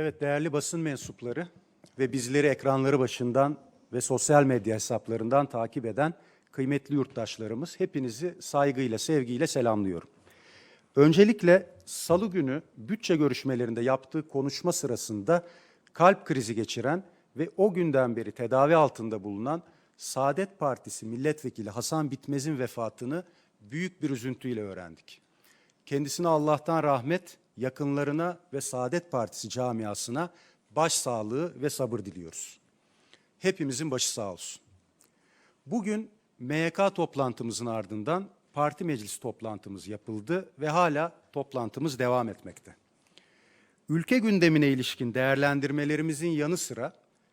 Evet değerli basın mensupları ve bizleri ekranları başından ve sosyal medya hesaplarından takip eden kıymetli yurttaşlarımız hepinizi saygıyla, sevgiyle selamlıyorum. Öncelikle salı günü bütçe görüşmelerinde yaptığı konuşma sırasında kalp krizi geçiren ve o günden beri tedavi altında bulunan Saadet Partisi milletvekili Hasan Bitmez'in vefatını büyük bir üzüntüyle öğrendik. Kendisine Allah'tan rahmet, yakınlarına ve Saadet Partisi camiasına başsağlığı ve sabır diliyoruz. Hepimizin başı sağ olsun. Bugün MYK toplantımızın ardından parti meclis toplantımız yapıldı ve hala toplantımız devam etmekte. Ülke gündemine ilişkin değerlendirmelerimizin yanı sıra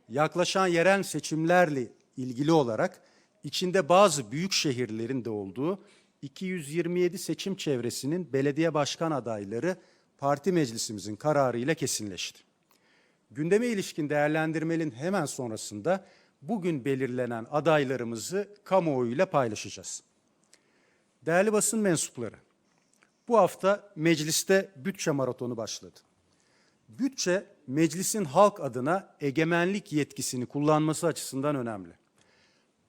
yaklaşan yerel seçimlerle ilgili olarak içinde bazı büyük şehirlerin de olduğu 227 seçim çevresinin belediye başkan adayları parti meclisimizin kararıyla kesinleşti. Gündeme ilişkin değerlendirmenin hemen sonrasında bugün belirlenen adaylarımızı kamuoyuyla paylaşacağız. Değerli basın mensupları, bu hafta mecliste bütçe maratonu başladı. Bütçe, meclisin halk adına egemenlik yetkisini kullanması açısından önemli.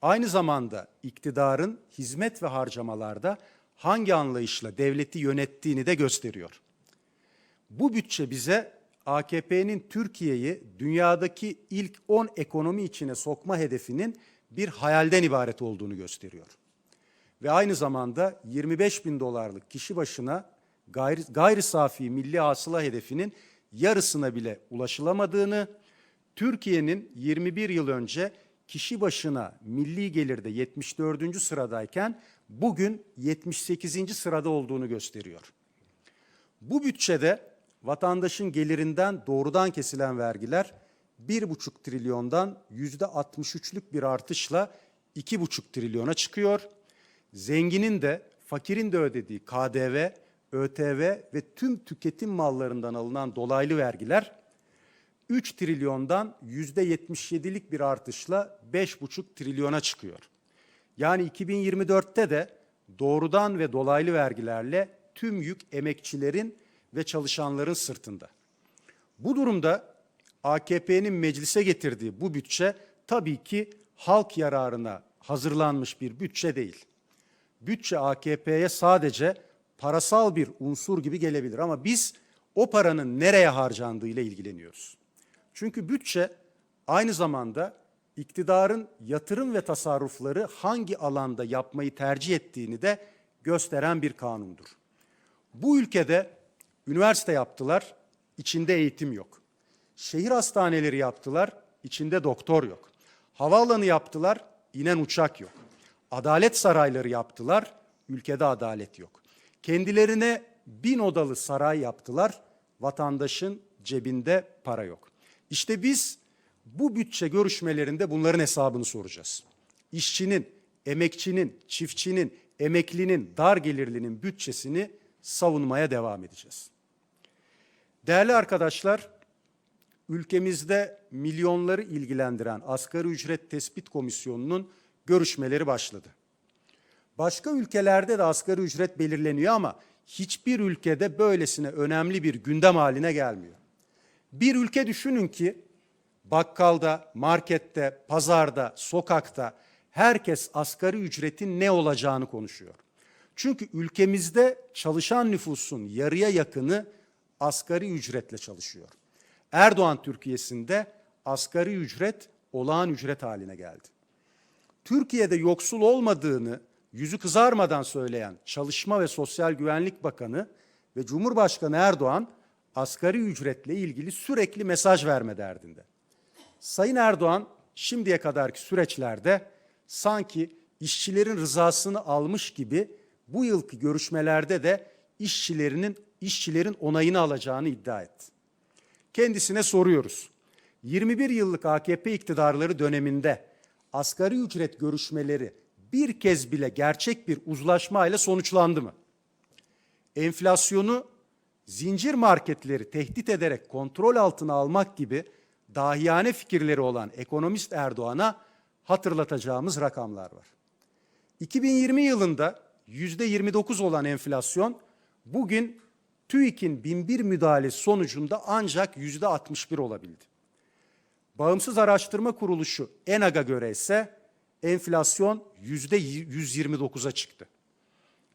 Aynı zamanda iktidarın hizmet ve harcamalarda hangi anlayışla devleti yönettiğini de gösteriyor. Bu bütçe bize AKP'nin Türkiye'yi dünyadaki ilk 10 ekonomi içine sokma hedefinin bir hayalden ibaret olduğunu gösteriyor. Ve aynı zamanda 25 bin dolarlık kişi başına gayri, gayri safi milli hasıla hedefinin yarısına bile ulaşılamadığını, Türkiye'nin 21 yıl önce kişi başına milli gelirde 74. sıradayken bugün 78. sırada olduğunu gösteriyor. Bu bütçede vatandaşın gelirinden doğrudan kesilen vergiler 1,5 trilyondan %63'lük bir artışla 2,5 trilyona çıkıyor. Zenginin de fakirin de ödediği KDV, ÖTV ve tüm tüketim mallarından alınan dolaylı vergiler 3 trilyondan %77'lik bir artışla 5,5 trilyona çıkıyor. Yani 2024'te de doğrudan ve dolaylı vergilerle tüm yük emekçilerin ve çalışanların sırtında. Bu durumda AKP'nin meclise getirdiği bu bütçe tabii ki halk yararına hazırlanmış bir bütçe değil. Bütçe AKP'ye sadece parasal bir unsur gibi gelebilir ama biz o paranın nereye harcandığı ile ilgileniyoruz. Çünkü bütçe aynı zamanda iktidarın yatırım ve tasarrufları hangi alanda yapmayı tercih ettiğini de gösteren bir kanundur. Bu ülkede üniversite yaptılar, içinde eğitim yok. Şehir hastaneleri yaptılar, içinde doktor yok. Havaalanı yaptılar, inen uçak yok. Adalet sarayları yaptılar, ülkede adalet yok. Kendilerine bin odalı saray yaptılar, vatandaşın cebinde para yok. İşte biz bu bütçe görüşmelerinde bunların hesabını soracağız. İşçinin, emekçinin, çiftçinin, emeklinin, dar gelirlinin bütçesini savunmaya devam edeceğiz. Değerli arkadaşlar, ülkemizde milyonları ilgilendiren Asgari Ücret Tespit Komisyonu'nun görüşmeleri başladı. Başka ülkelerde de asgari ücret belirleniyor ama hiçbir ülkede böylesine önemli bir gündem haline gelmiyor. Bir ülke düşünün ki bakkalda, markette, pazarda, sokakta herkes asgari ücretin ne olacağını konuşuyor. Çünkü ülkemizde çalışan nüfusun yarıya yakını asgari ücretle çalışıyor. Erdoğan Türkiye'sinde asgari ücret olağan ücret haline geldi. Türkiye'de yoksul olmadığını yüzü kızarmadan söyleyen Çalışma ve Sosyal Güvenlik Bakanı ve Cumhurbaşkanı Erdoğan asgari ücretle ilgili sürekli mesaj verme derdinde. Sayın Erdoğan şimdiye kadarki süreçlerde sanki işçilerin rızasını almış gibi bu yılki görüşmelerde de işçilerinin işçilerin onayını alacağını iddia etti. Kendisine soruyoruz. 21 yıllık AKP iktidarları döneminde asgari ücret görüşmeleri bir kez bile gerçek bir uzlaşma ile sonuçlandı mı? Enflasyonu zincir marketleri tehdit ederek kontrol altına almak gibi dahiyane fikirleri olan ekonomist Erdoğan'a hatırlatacağımız rakamlar var. 2020 yılında yüzde 29 olan enflasyon bugün TÜİK'in binbir müdahalesi sonucunda ancak yüzde 61 olabildi. Bağımsız Araştırma Kuruluşu ENAG'a göre ise enflasyon yüzde 129'a çıktı.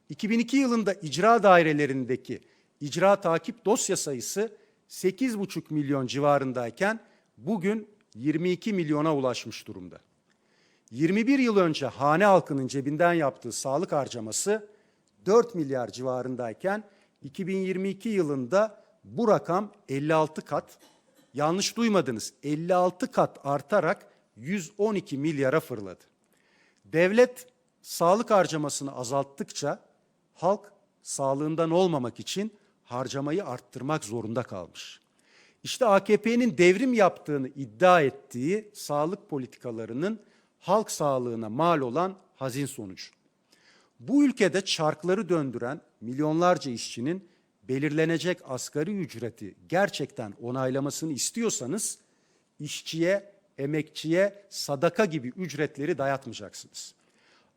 2002 yılında icra dairelerindeki icra takip dosya sayısı 8,5 milyon civarındayken bugün 22 milyona ulaşmış durumda. 21 yıl önce hane halkının cebinden yaptığı sağlık harcaması 4 milyar civarındayken 2022 yılında bu rakam 56 kat, yanlış duymadınız 56 kat artarak 112 milyara fırladı. Devlet sağlık harcamasını azalttıkça halk sağlığından olmamak için harcamayı arttırmak zorunda kalmış. İşte AKP'nin devrim yaptığını iddia ettiği sağlık politikalarının halk sağlığına mal olan hazin sonucu. Bu ülkede çarkları döndüren milyonlarca işçinin belirlenecek asgari ücreti gerçekten onaylamasını istiyorsanız işçiye, emekçiye sadaka gibi ücretleri dayatmayacaksınız.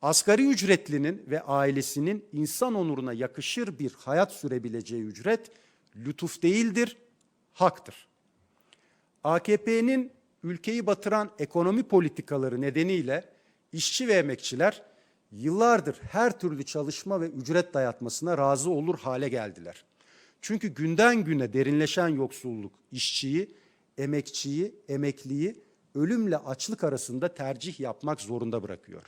Asgari ücretlinin ve ailesinin insan onuruna yakışır bir hayat sürebileceği ücret lütuf değildir, haktır. AKP'nin ülkeyi batıran ekonomi politikaları nedeniyle işçi ve emekçiler yıllardır her türlü çalışma ve ücret dayatmasına razı olur hale geldiler. Çünkü günden güne derinleşen yoksulluk işçiyi, emekçiyi, emekliyi ölümle açlık arasında tercih yapmak zorunda bırakıyor.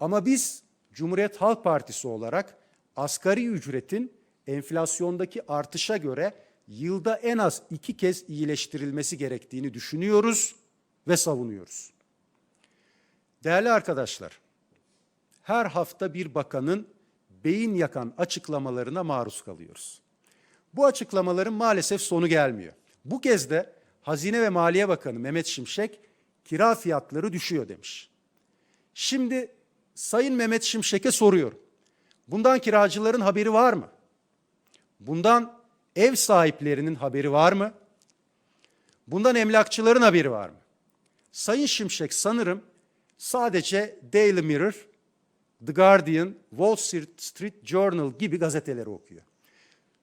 Ama biz Cumhuriyet Halk Partisi olarak asgari ücretin enflasyondaki artışa göre yılda en az iki kez iyileştirilmesi gerektiğini düşünüyoruz ve savunuyoruz. Değerli arkadaşlar, her hafta bir bakanın beyin yakan açıklamalarına maruz kalıyoruz. Bu açıklamaların maalesef sonu gelmiyor. Bu kez de Hazine ve Maliye Bakanı Mehmet Şimşek kira fiyatları düşüyor demiş. Şimdi Sayın Mehmet Şimşek'e soruyorum. Bundan kiracıların haberi var mı? Bundan ev sahiplerinin haberi var mı? Bundan emlakçıların haberi var mı? Sayın Şimşek sanırım sadece Daily Mirror, The Guardian, Wall Street Journal gibi gazeteleri okuyor.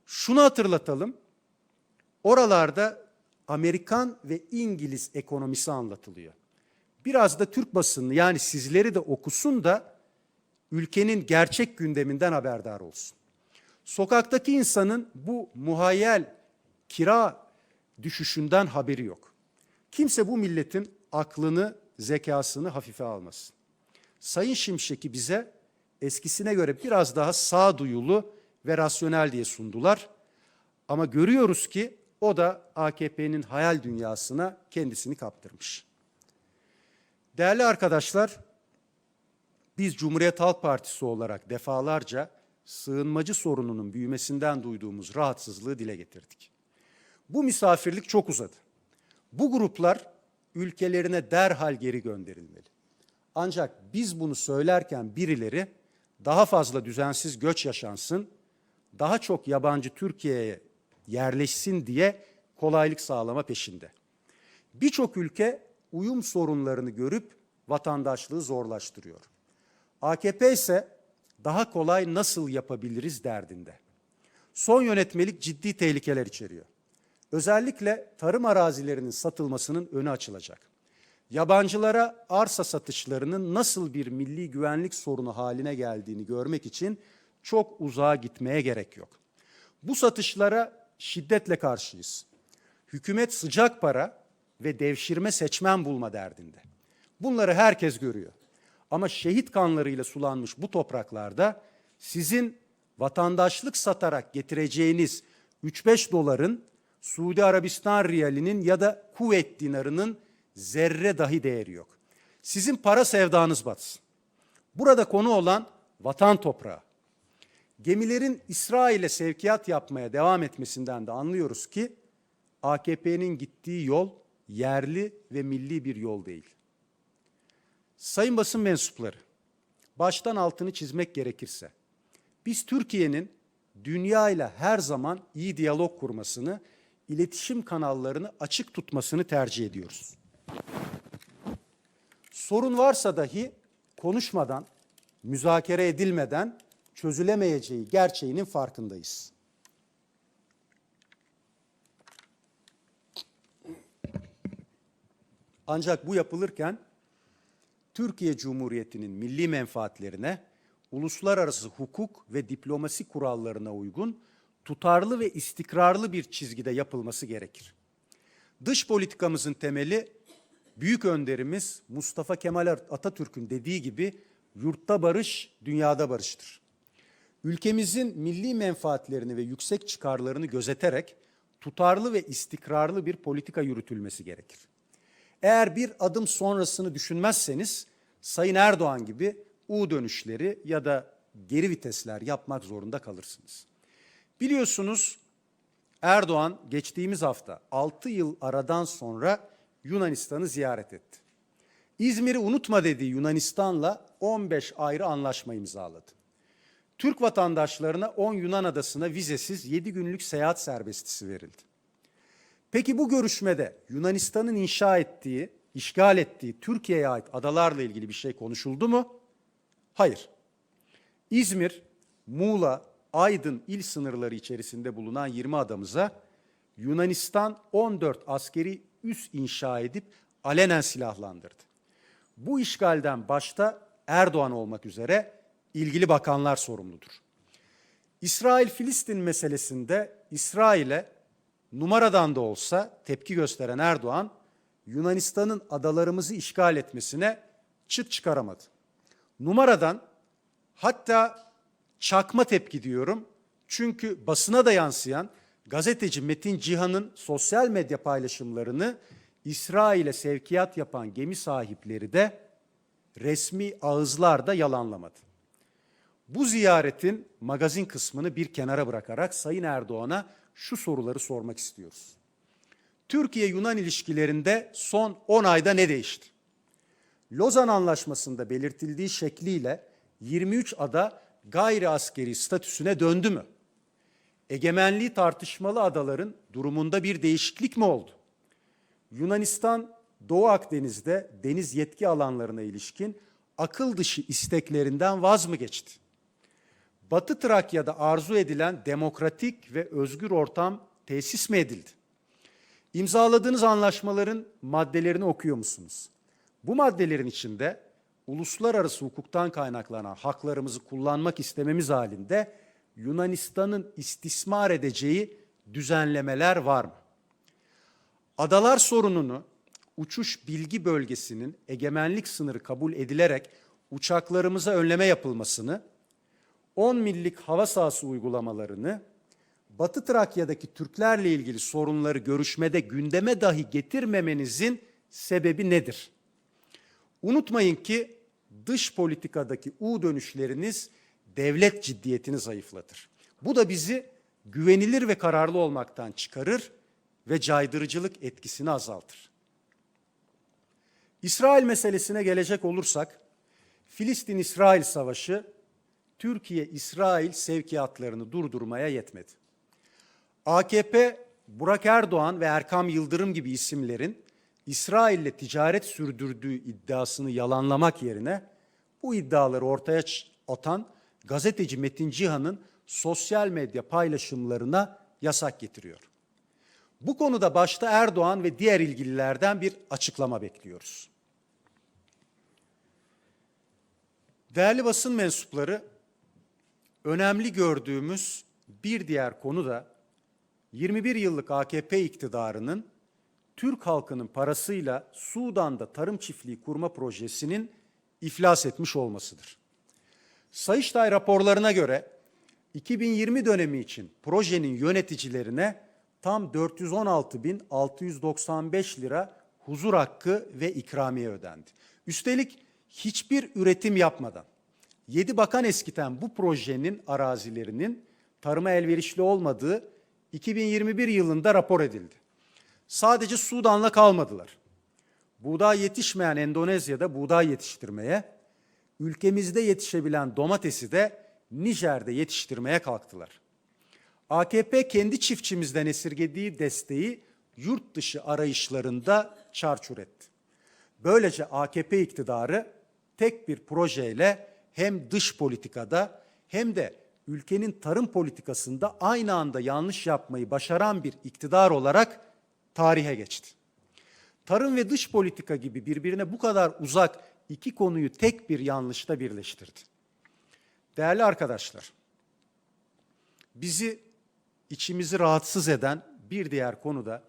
Şunu hatırlatalım. Oralarda Amerikan ve İngiliz ekonomisi anlatılıyor. Biraz da Türk basını yani sizleri de okusun da ülkenin gerçek gündeminden haberdar olsun. Sokaktaki insanın bu muhayyel kira düşüşünden haberi yok. Kimse bu milletin aklını, zekasını hafife almasın. Sayın Şimşek'i bize eskisine göre biraz daha sağduyulu ve rasyonel diye sundular. Ama görüyoruz ki o da AKP'nin hayal dünyasına kendisini kaptırmış. Değerli arkadaşlar, biz Cumhuriyet Halk Partisi olarak defalarca sığınmacı sorununun büyümesinden duyduğumuz rahatsızlığı dile getirdik. Bu misafirlik çok uzadı. Bu gruplar ülkelerine derhal geri gönderilmeli. Ancak biz bunu söylerken birileri daha fazla düzensiz göç yaşansın, daha çok yabancı Türkiye'ye yerleşsin diye kolaylık sağlama peşinde. Birçok ülke uyum sorunlarını görüp vatandaşlığı zorlaştırıyor. AKP ise daha kolay nasıl yapabiliriz derdinde. Son yönetmelik ciddi tehlikeler içeriyor. Özellikle tarım arazilerinin satılmasının önü açılacak. Yabancılara arsa satışlarının nasıl bir milli güvenlik sorunu haline geldiğini görmek için çok uzağa gitmeye gerek yok. Bu satışlara şiddetle karşıyız. Hükümet sıcak para ve devşirme seçmen bulma derdinde. Bunları herkes görüyor. Ama şehit kanlarıyla sulanmış bu topraklarda sizin vatandaşlık satarak getireceğiniz 3-5 doların Suudi Arabistan riyalinin ya da kuvvet dinarının zerre dahi değeri yok. Sizin para sevdanız batsın. Burada konu olan vatan toprağı. Gemilerin İsrail'e sevkiyat yapmaya devam etmesinden de anlıyoruz ki AKP'nin gittiği yol yerli ve milli bir yol değil. Sayın basın mensupları, baştan altını çizmek gerekirse, biz Türkiye'nin dünya ile her zaman iyi diyalog kurmasını, iletişim kanallarını açık tutmasını tercih ediyoruz sorun varsa dahi konuşmadan, müzakere edilmeden çözülemeyeceği gerçeğinin farkındayız. Ancak bu yapılırken Türkiye Cumhuriyeti'nin milli menfaatlerine, uluslararası hukuk ve diplomasi kurallarına uygun tutarlı ve istikrarlı bir çizgide yapılması gerekir. Dış politikamızın temeli büyük önderimiz Mustafa Kemal Atatürk'ün dediği gibi yurtta barış, dünyada barıştır. Ülkemizin milli menfaatlerini ve yüksek çıkarlarını gözeterek tutarlı ve istikrarlı bir politika yürütülmesi gerekir. Eğer bir adım sonrasını düşünmezseniz Sayın Erdoğan gibi U dönüşleri ya da geri vitesler yapmak zorunda kalırsınız. Biliyorsunuz Erdoğan geçtiğimiz hafta 6 yıl aradan sonra Yunanistan'ı ziyaret etti. İzmir'i unutma dediği Yunanistan'la 15 ayrı anlaşma imzaladı. Türk vatandaşlarına 10 Yunan adasına vizesiz 7 günlük seyahat serbestisi verildi. Peki bu görüşmede Yunanistan'ın inşa ettiği, işgal ettiği Türkiye'ye ait adalarla ilgili bir şey konuşuldu mu? Hayır. İzmir, Muğla, Aydın il sınırları içerisinde bulunan 20 adamıza Yunanistan 14 askeri üs inşa edip alenen silahlandırdı. Bu işgalden başta Erdoğan olmak üzere ilgili bakanlar sorumludur. İsrail-Filistin meselesinde İsrail'e numaradan da olsa tepki gösteren Erdoğan, Yunanistan'ın adalarımızı işgal etmesine çıt çıkaramadı. Numaradan hatta çakma tepki diyorum. Çünkü basına da yansıyan gazeteci Metin Cihan'ın sosyal medya paylaşımlarını İsrail'e sevkiyat yapan gemi sahipleri de resmi ağızlarda yalanlamadı. Bu ziyaretin magazin kısmını bir kenara bırakarak Sayın Erdoğan'a şu soruları sormak istiyoruz. Türkiye-Yunan ilişkilerinde son 10 ayda ne değişti? Lozan Anlaşması'nda belirtildiği şekliyle 23 ada gayri askeri statüsüne döndü mü? Egemenliği tartışmalı adaların durumunda bir değişiklik mi oldu? Yunanistan Doğu Akdeniz'de deniz yetki alanlarına ilişkin akıl dışı isteklerinden vaz mı geçti? Batı Trakya'da arzu edilen demokratik ve özgür ortam tesis mi edildi? İmzaladığınız anlaşmaların maddelerini okuyor musunuz? Bu maddelerin içinde uluslararası hukuktan kaynaklanan haklarımızı kullanmak istememiz halinde Yunanistan'ın istismar edeceği düzenlemeler var mı? Adalar sorununu uçuş bilgi bölgesinin egemenlik sınırı kabul edilerek uçaklarımıza önleme yapılmasını, 10 millik hava sahası uygulamalarını, Batı Trakya'daki Türklerle ilgili sorunları görüşmede gündeme dahi getirmemenizin sebebi nedir? Unutmayın ki dış politikadaki U dönüşleriniz devlet ciddiyetini zayıflatır. Bu da bizi güvenilir ve kararlı olmaktan çıkarır ve caydırıcılık etkisini azaltır. İsrail meselesine gelecek olursak, Filistin-İsrail savaşı Türkiye-İsrail sevkiyatlarını durdurmaya yetmedi. AKP, Burak Erdoğan ve Erkam Yıldırım gibi isimlerin İsrail'le ticaret sürdürdüğü iddiasını yalanlamak yerine bu iddiaları ortaya atan gazeteci Metin Cihan'ın sosyal medya paylaşımlarına yasak getiriyor. Bu konuda başta Erdoğan ve diğer ilgililerden bir açıklama bekliyoruz. Değerli basın mensupları, önemli gördüğümüz bir diğer konu da 21 yıllık AKP iktidarının Türk halkının parasıyla Sudan'da tarım çiftliği kurma projesinin iflas etmiş olmasıdır. Sayıştay raporlarına göre 2020 dönemi için projenin yöneticilerine tam 416.695 lira huzur hakkı ve ikramiye ödendi. Üstelik hiçbir üretim yapmadan 7 bakan eskiten bu projenin arazilerinin tarıma elverişli olmadığı 2021 yılında rapor edildi. Sadece Sudan'la kalmadılar. Buğday yetişmeyen Endonezya'da buğday yetiştirmeye, ülkemizde yetişebilen domatesi de Nijer'de yetiştirmeye kalktılar. AKP kendi çiftçimizden esirgediği desteği yurt dışı arayışlarında çarçur etti. Böylece AKP iktidarı tek bir projeyle hem dış politikada hem de ülkenin tarım politikasında aynı anda yanlış yapmayı başaran bir iktidar olarak tarihe geçti. tarım ve dış politika gibi birbirine bu kadar uzak iki konuyu tek bir yanlışta birleştirdi. Değerli arkadaşlar, bizi içimizi rahatsız eden bir diğer konu da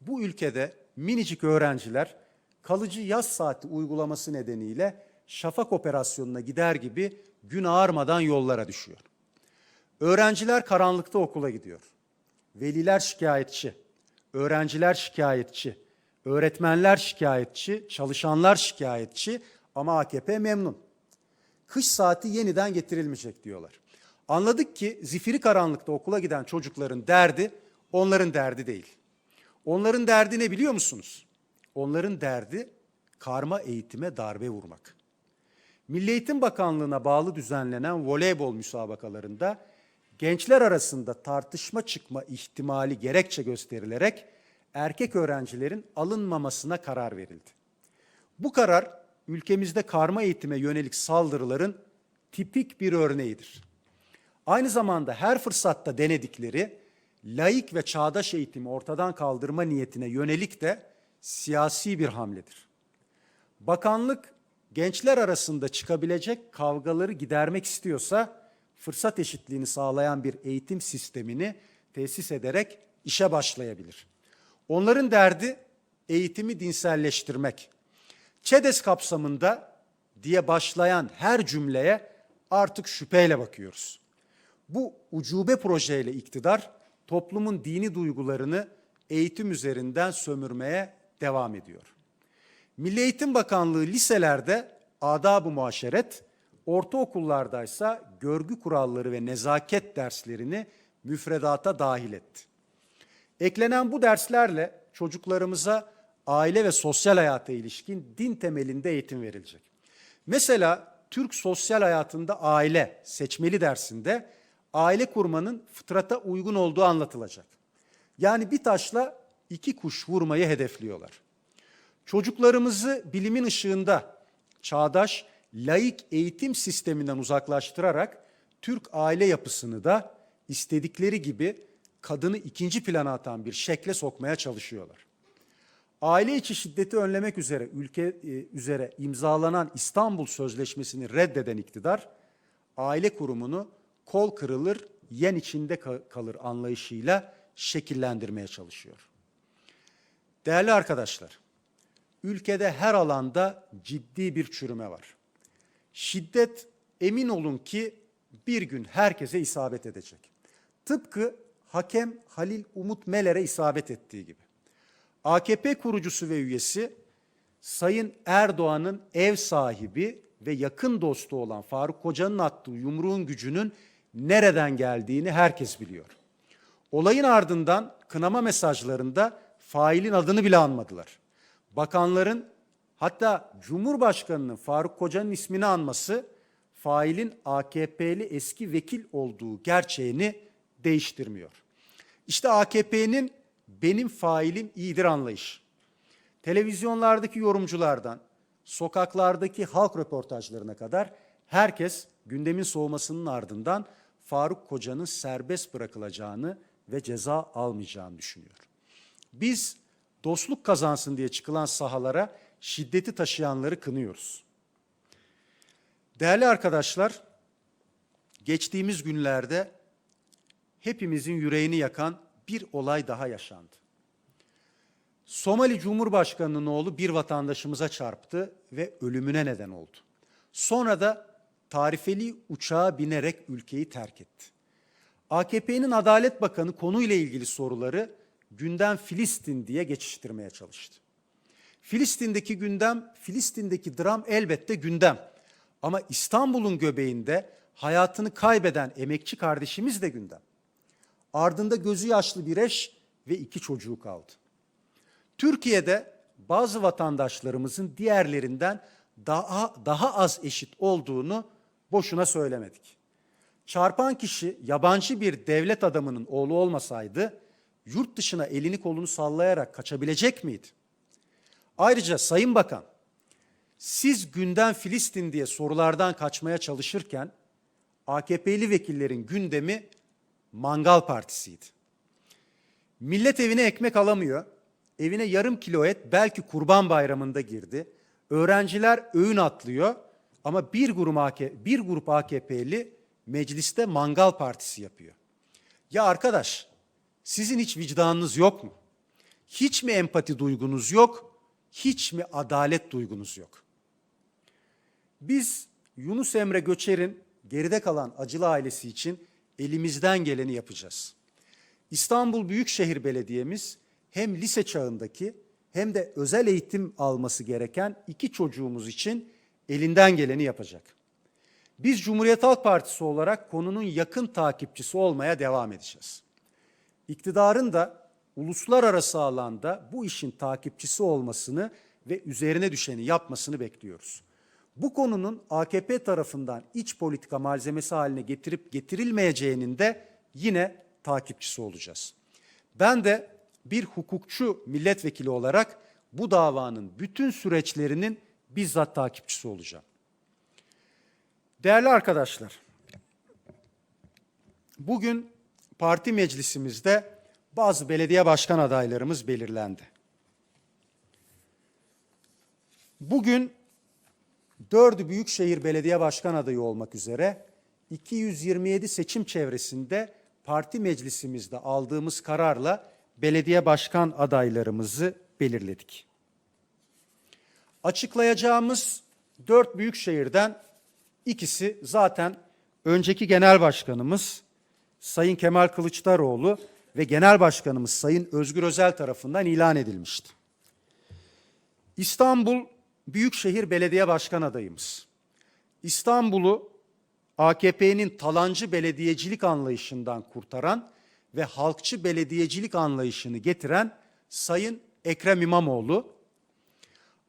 bu ülkede minicik öğrenciler kalıcı yaz saati uygulaması nedeniyle şafak operasyonuna gider gibi gün ağarmadan yollara düşüyor. Öğrenciler karanlıkta okula gidiyor. Veliler şikayetçi, öğrenciler şikayetçi, öğretmenler şikayetçi, çalışanlar şikayetçi ama AKP memnun. Kış saati yeniden getirilmeyecek diyorlar. Anladık ki zifiri karanlıkta okula giden çocukların derdi onların derdi değil. Onların derdi ne biliyor musunuz? Onların derdi karma eğitime darbe vurmak. Milli Eğitim Bakanlığı'na bağlı düzenlenen voleybol müsabakalarında gençler arasında tartışma çıkma ihtimali gerekçe gösterilerek erkek öğrencilerin alınmamasına karar verildi. Bu karar ülkemizde karma eğitime yönelik saldırıların tipik bir örneğidir. Aynı zamanda her fırsatta denedikleri laik ve çağdaş eğitimi ortadan kaldırma niyetine yönelik de siyasi bir hamledir. Bakanlık gençler arasında çıkabilecek kavgaları gidermek istiyorsa fırsat eşitliğini sağlayan bir eğitim sistemini tesis ederek işe başlayabilir. Onların derdi eğitimi dinselleştirmek. ÇEDES kapsamında diye başlayan her cümleye artık şüpheyle bakıyoruz. Bu ucube projeyle iktidar toplumun dini duygularını eğitim üzerinden sömürmeye devam ediyor. Milli Eğitim Bakanlığı liselerde adab-ı muaşeret, ortaokullardaysa görgü kuralları ve nezaket derslerini müfredata dahil etti. Eklenen bu derslerle çocuklarımıza aile ve sosyal hayata ilişkin din temelinde eğitim verilecek. Mesela Türk sosyal hayatında aile seçmeli dersinde aile kurmanın fıtrata uygun olduğu anlatılacak. Yani bir taşla iki kuş vurmayı hedefliyorlar. Çocuklarımızı bilimin ışığında çağdaş, laik eğitim sisteminden uzaklaştırarak Türk aile yapısını da istedikleri gibi kadını ikinci plana atan bir şekle sokmaya çalışıyorlar. Aile içi şiddeti önlemek üzere ülke e, üzere imzalanan İstanbul Sözleşmesi'ni reddeden iktidar aile kurumunu kol kırılır yen içinde kalır anlayışıyla şekillendirmeye çalışıyor. Değerli arkadaşlar, ülkede her alanda ciddi bir çürüme var. Şiddet emin olun ki bir gün herkese isabet edecek. Tıpkı hakem Halil Umut Meler'e isabet ettiği gibi. AKP kurucusu ve üyesi Sayın Erdoğan'ın ev sahibi ve yakın dostu olan Faruk Koca'nın attığı yumruğun gücünün nereden geldiğini herkes biliyor. Olayın ardından kınama mesajlarında failin adını bile anmadılar. Bakanların hatta Cumhurbaşkanı'nın Faruk Koca'nın ismini anması failin AKP'li eski vekil olduğu gerçeğini değiştirmiyor. İşte AKP'nin benim failim iyidir anlayış. Televizyonlardaki yorumculardan, sokaklardaki halk röportajlarına kadar herkes gündemin soğumasının ardından Faruk Koca'nın serbest bırakılacağını ve ceza almayacağını düşünüyor. Biz dostluk kazansın diye çıkılan sahalara şiddeti taşıyanları kınıyoruz. Değerli arkadaşlar, geçtiğimiz günlerde hepimizin yüreğini yakan bir olay daha yaşandı. Somali Cumhurbaşkanı'nın oğlu bir vatandaşımıza çarptı ve ölümüne neden oldu. Sonra da tarifeli uçağa binerek ülkeyi terk etti. AKP'nin Adalet Bakanı konuyla ilgili soruları gündem Filistin diye geçiştirmeye çalıştı. Filistin'deki gündem, Filistin'deki dram elbette gündem. Ama İstanbul'un göbeğinde hayatını kaybeden emekçi kardeşimiz de gündem. Ardında gözü yaşlı bir eş ve iki çocuğu kaldı. Türkiye'de bazı vatandaşlarımızın diğerlerinden daha daha az eşit olduğunu boşuna söylemedik. Çarpan kişi yabancı bir devlet adamının oğlu olmasaydı yurt dışına elini kolunu sallayarak kaçabilecek miydi? Ayrıca Sayın Bakan, siz günden Filistin diye sorulardan kaçmaya çalışırken AKP'li vekillerin gündemi Mangal Partisi'ydi. Millet evine ekmek alamıyor, evine yarım kilo et belki kurban bayramında girdi. Öğrenciler öğün atlıyor ama bir grup, AK, bir grup AKP'li mecliste mangal partisi yapıyor. Ya arkadaş sizin hiç vicdanınız yok mu? Hiç mi empati duygunuz yok? Hiç mi adalet duygunuz yok? Biz Yunus Emre Göçer'in geride kalan acılı ailesi için elimizden geleni yapacağız. İstanbul Büyükşehir Belediye'miz hem lise çağındaki hem de özel eğitim alması gereken iki çocuğumuz için elinden geleni yapacak. Biz Cumhuriyet Halk Partisi olarak konunun yakın takipçisi olmaya devam edeceğiz. İktidarın da uluslararası alanda bu işin takipçisi olmasını ve üzerine düşeni yapmasını bekliyoruz. Bu konunun AKP tarafından iç politika malzemesi haline getirip getirilmeyeceğinin de yine takipçisi olacağız. Ben de bir hukukçu milletvekili olarak bu davanın bütün süreçlerinin bizzat takipçisi olacağım. Değerli arkadaşlar, bugün parti meclisimizde bazı belediye başkan adaylarımız belirlendi. Bugün dördü büyükşehir belediye başkan adayı olmak üzere 227 seçim çevresinde parti meclisimizde aldığımız kararla belediye başkan adaylarımızı belirledik. Açıklayacağımız dört büyük şehirden ikisi zaten önceki genel başkanımız Sayın Kemal Kılıçdaroğlu ve genel başkanımız Sayın Özgür Özel tarafından ilan edilmişti. İstanbul Büyükşehir Belediye Başkan adayımız. İstanbul'u AKP'nin talancı belediyecilik anlayışından kurtaran ve halkçı belediyecilik anlayışını getiren Sayın Ekrem İmamoğlu,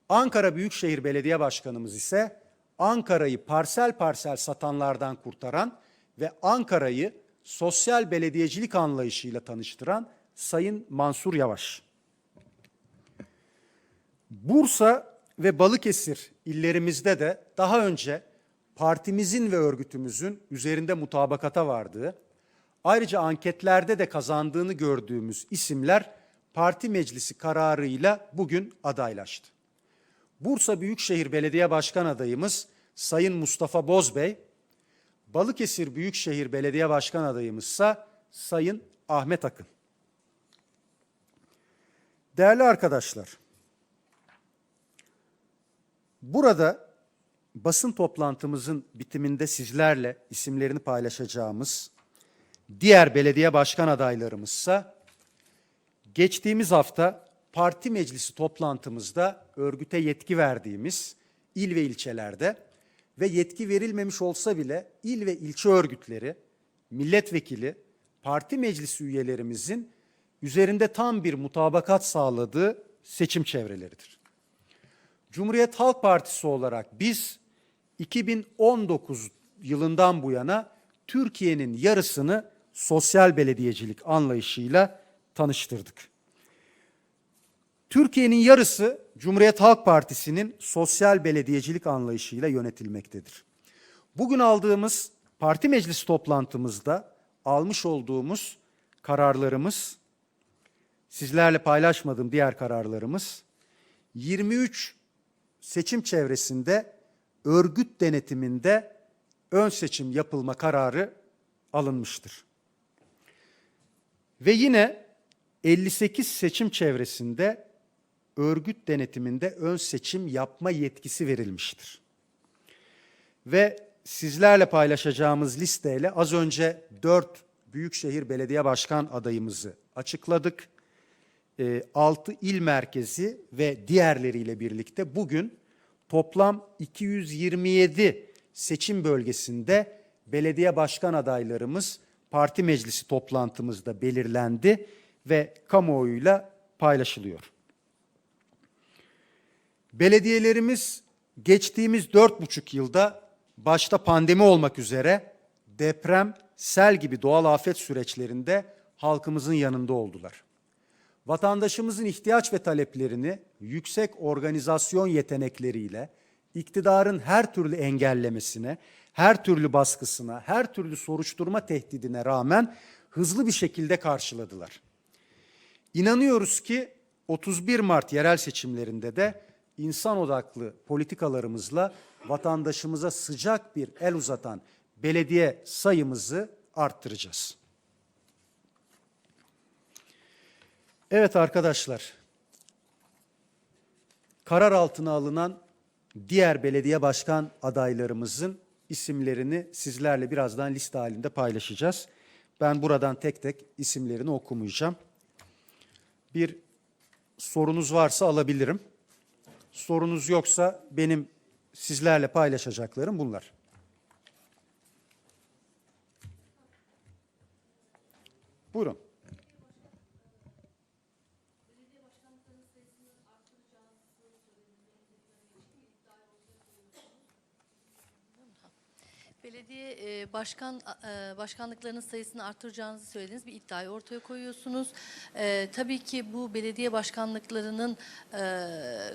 Ankara Büyükşehir Belediye Başkanımız ise Ankara'yı parsel parsel satanlardan kurtaran ve Ankara'yı sosyal belediyecilik anlayışıyla tanıştıran Sayın Mansur Yavaş. Bursa ve Balıkesir illerimizde de daha önce partimizin ve örgütümüzün üzerinde mutabakata vardığı, ayrıca anketlerde de kazandığını gördüğümüz isimler parti meclisi kararıyla bugün adaylaştı. Bursa Büyükşehir Belediye Başkan adayımız Sayın Mustafa Bozbey, Balıkesir Büyükşehir Belediye Başkan adayımızsa Sayın Ahmet Akın. Değerli arkadaşlar, burada basın toplantımızın bitiminde sizlerle isimlerini paylaşacağımız diğer belediye başkan adaylarımızsa geçtiğimiz hafta parti meclisi toplantımızda örgüte yetki verdiğimiz il ve ilçelerde ve yetki verilmemiş olsa bile il ve ilçe örgütleri, milletvekili, parti meclisi üyelerimizin üzerinde tam bir mutabakat sağladığı seçim çevreleridir. Cumhuriyet Halk Partisi olarak biz 2019 yılından bu yana Türkiye'nin yarısını sosyal belediyecilik anlayışıyla tanıştırdık. Türkiye'nin yarısı Cumhuriyet Halk Partisi'nin sosyal belediyecilik anlayışıyla yönetilmektedir. Bugün aldığımız parti meclis toplantımızda almış olduğumuz kararlarımız, sizlerle paylaşmadığım diğer kararlarımız, 23 seçim çevresinde örgüt denetiminde ön seçim yapılma kararı alınmıştır. Ve yine 58 seçim çevresinde örgüt denetiminde ön seçim yapma yetkisi verilmiştir. Ve sizlerle paylaşacağımız listeyle az önce 4 Büyükşehir Belediye Başkan adayımızı açıkladık. 6 il merkezi ve diğerleriyle birlikte bugün toplam 227 seçim bölgesinde belediye başkan adaylarımız parti meclisi toplantımızda belirlendi ve kamuoyuyla paylaşılıyor. Belediyelerimiz geçtiğimiz dört buçuk yılda başta pandemi olmak üzere deprem, sel gibi doğal afet süreçlerinde halkımızın yanında oldular. Vatandaşımızın ihtiyaç ve taleplerini yüksek organizasyon yetenekleriyle iktidarın her türlü engellemesine, her türlü baskısına, her türlü soruşturma tehdidine rağmen hızlı bir şekilde karşıladılar. İnanıyoruz ki 31 Mart yerel seçimlerinde de insan odaklı politikalarımızla vatandaşımıza sıcak bir el uzatan belediye sayımızı arttıracağız. Evet arkadaşlar, karar altına alınan diğer belediye başkan adaylarımızın isimlerini sizlerle birazdan liste halinde paylaşacağız. Ben buradan tek tek isimlerini okumayacağım. Bir sorunuz varsa alabilirim. Sorunuz yoksa benim sizlerle paylaşacaklarım bunlar. Buyurun. E, başkan e, başkanlıklarının sayısını artıracağınızı söylediniz. Bir iddiayı ortaya koyuyorsunuz. E, tabii ki bu belediye başkanlıklarının e,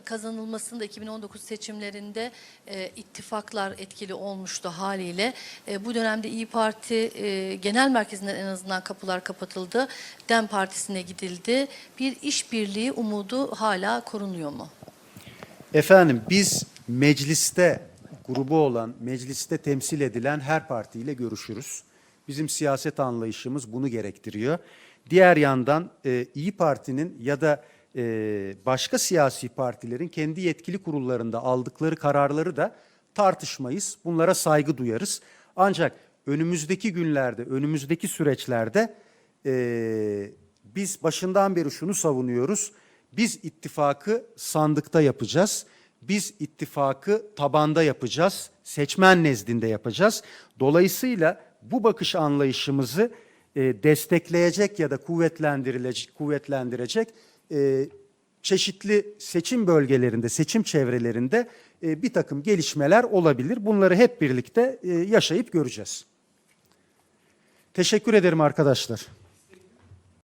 kazanılmasında 2019 seçimlerinde e, ittifaklar etkili olmuştu haliyle. E, bu dönemde İyi Parti e, genel merkezinden en azından kapılar kapatıldı. DEM Partisi'ne gidildi. Bir işbirliği umudu hala korunuyor mu? Efendim biz mecliste grubu olan, mecliste temsil edilen her partiyle görüşürüz. Bizim siyaset anlayışımız bunu gerektiriyor. Diğer yandan e, İyi Parti'nin ya da e, başka siyasi partilerin kendi yetkili kurullarında aldıkları kararları da tartışmayız. Bunlara saygı duyarız. Ancak önümüzdeki günlerde, önümüzdeki süreçlerde e, biz başından beri şunu savunuyoruz. Biz ittifakı sandıkta yapacağız. Biz ittifakı tabanda yapacağız. Seçmen nezdinde yapacağız. Dolayısıyla bu bakış anlayışımızı e, destekleyecek ya da kuvvetlendirecek, kuvvetlendirecek e, çeşitli seçim bölgelerinde, seçim çevrelerinde e, bir takım gelişmeler olabilir. Bunları hep birlikte e, yaşayıp göreceğiz. Teşekkür ederim arkadaşlar.